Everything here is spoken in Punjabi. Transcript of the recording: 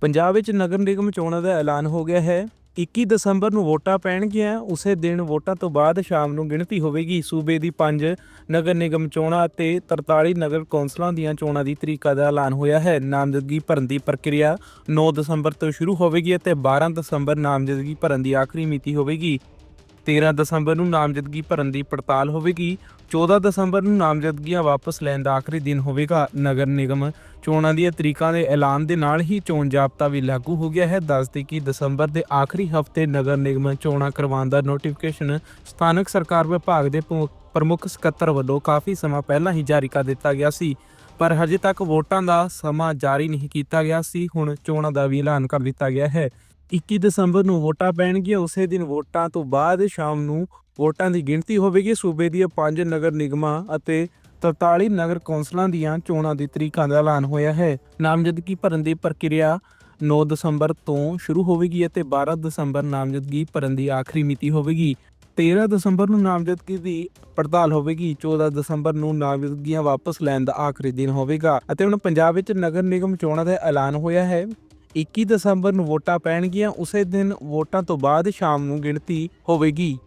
ਪੰਜਾਬ ਵਿੱਚ ਨਗਰ ਨਿਗਮ ਚੋਣਾਂ ਦਾ ਐਲਾਨ ਹੋ ਗਿਆ ਹੈ। 21 ਦਸੰਬਰ ਨੂੰ ਵੋਟਾਂ ਪੈਣਗੀਆਂ, ਉਸੇ ਦਿਨ ਵੋਟਾਂ ਤੋਂ ਬਾਅਦ ਸ਼ਾਮ ਨੂੰ ਗਿਣਤੀ ਹੋਵੇਗੀ। ਸੂਬੇ ਦੀ 5 ਨਗਰ ਨਿਗਮ ਚੋਣਾਂ ਅਤੇ 43 ਨਗਰ ਕੌਂਸਲਾਂ ਦੀਆਂ ਚੋਣਾਂ ਦੀ ਤਰੀਕਾ ਦਾ ਐਲਾਨ ਹੋਇਆ ਹੈ। ਨਾਮਜ਼ਦਗੀ ਭਰਨ ਦੀ ਪ੍ਰਕਿਰਿਆ 9 ਦਸੰਬਰ ਤੋਂ ਸ਼ੁਰੂ ਹੋਵੇਗੀ ਅਤੇ 12 ਦਸੰਬਰ ਨਾਮਜ਼ਦਗੀ ਭਰਨ ਦੀ ਆਖਰੀ ਮਿਤੀ ਹੋਵੇਗੀ। 13 ਦਸੰਬਰ ਨੂੰ ਨਾਮਜ਼ਦਗੀ ਭਰਨ ਦੀ ਪੜਤਾਲ ਹੋਵੇਗੀ। 14 ਦਸੰਬਰ ਨੂੰ ਨਾਮਜ਼ਦਗੀਆਂ ਵਾਪਸ ਲੈਣ ਦਾ ਆਖਰੀ ਦਿਨ ਹੋਵੇਗਾ। ਨਗਰ ਨਿਗਮ ਚੋਣਾਂ ਦੀਆਂ ਤਰੀਕਾਂ ਦੇ ਐਲਾਨ ਦੇ ਨਾਲ ਹੀ ਚੋਣ ਜਾਬਤਾ ਵੀ ਲਾਗੂ ਹੋ ਗਿਆ ਹੈ। ਦੱਸਦੇ ਕਿ ਦਸੰਬਰ ਦੇ ਆਖਰੀ ਹਫ਼ਤੇ ਨਗਰ ਨਿਗਮ ਚੋਣਾਂ ਕਰਵਾਉਣ ਦਾ ਨੋਟੀਫਿਕੇਸ਼ਨ ਸਥਾਨਕ ਸਰਕਾਰ ਵਿਭਾਗ ਦੇ ਪ੍ਰਮੁੱਖ ਸਕੱਤਰ ਵੱਲੋਂ ਕਾਫੀ ਸਮਾਂ ਪਹਿਲਾਂ ਹੀ ਜਾਰੀ ਕਰ ਦਿੱਤਾ ਗਿਆ ਸੀ। ਪਰ ਹਜੇ ਤੱਕ ਵੋਟਾਂ ਦਾ ਸਮਾਂ ਜਾਰੀ ਨਹੀਂ ਕੀਤਾ ਗਿਆ ਸੀ। ਹੁਣ ਚੋਣਾਂ ਦਾ ਵੀ ਐਲਾਨ ਕਰ ਦਿੱਤਾ ਗਿਆ ਹੈ। 21 ਦਸੰਬਰ ਨੂੰ ਵੋਟਾਂ ਪੈਣਗੀਆਂ, ਉਸੇ ਦਿਨ ਵੋਟਾਂ ਤੋਂ ਬਾਅਦ ਸ਼ਾਮ ਨੂੰ ਵੋਟਾਂ ਦੀ ਗਿਣਤੀ ਹੋਵੇਗੀ। ਸੂਬੇ ਦੀਆਂ ਪੰਜ ਨਗਰ ਨਿਗਮਾਂ ਅਤੇ 43 ਨਗਰ ਕੌਂਸਲਾਂ ਦੀਆਂ ਚੋਣਾਂ ਦੀ ਤਰੀਕਾਂ ਦਾ ਐਲਾਨ ਹੋਇਆ ਹੈ। ਨਾਮਜ਼ਦਗੀ ਭਰਨ ਦੀ ਪ੍ਰਕਿਰਿਆ 9 ਦਸੰਬਰ ਤੋਂ ਸ਼ੁਰੂ ਹੋਵੇਗੀ ਅਤੇ 12 ਦਸੰਬਰ ਨਾਮਜ਼ਦਗੀ ਭਰਨ ਦੀ ਆਖਰੀ ਮਿਤੀ ਹੋਵੇਗੀ। 13 ਦਸੰਬਰ ਨੂੰ ਨਾਮਜ਼ਦਗੀ ਦੀ ਪੜਤਾਲ ਹੋਵੇਗੀ। 14 ਦਸੰਬਰ ਨੂੰ ਨਾਮਜ਼ਦਗੀਆਂ ਵਾਪਸ ਲੈਣ ਦਾ ਆਖਰੀ ਦਿਨ ਹੋਵੇਗਾ ਅਤੇ ਹੁਣ ਪੰਜਾਬ ਵਿੱਚ ਨਗਰ ਨਿਗਮ ਚੋਣਾਂ ਦਾ ਐਲਾਨ ਹੋਇਆ ਹੈ। 21 ਦਸੰਬਰ ਨੂੰ ਵੋਟਾਂ ਪੈਣਗੀਆਂ ਉਸੇ ਦਿਨ ਵੋਟਾਂ ਤੋਂ ਬਾਅਦ ਸ਼ਾਮ ਨੂੰ ਗਿਣਤੀ ਹੋਵੇਗੀ।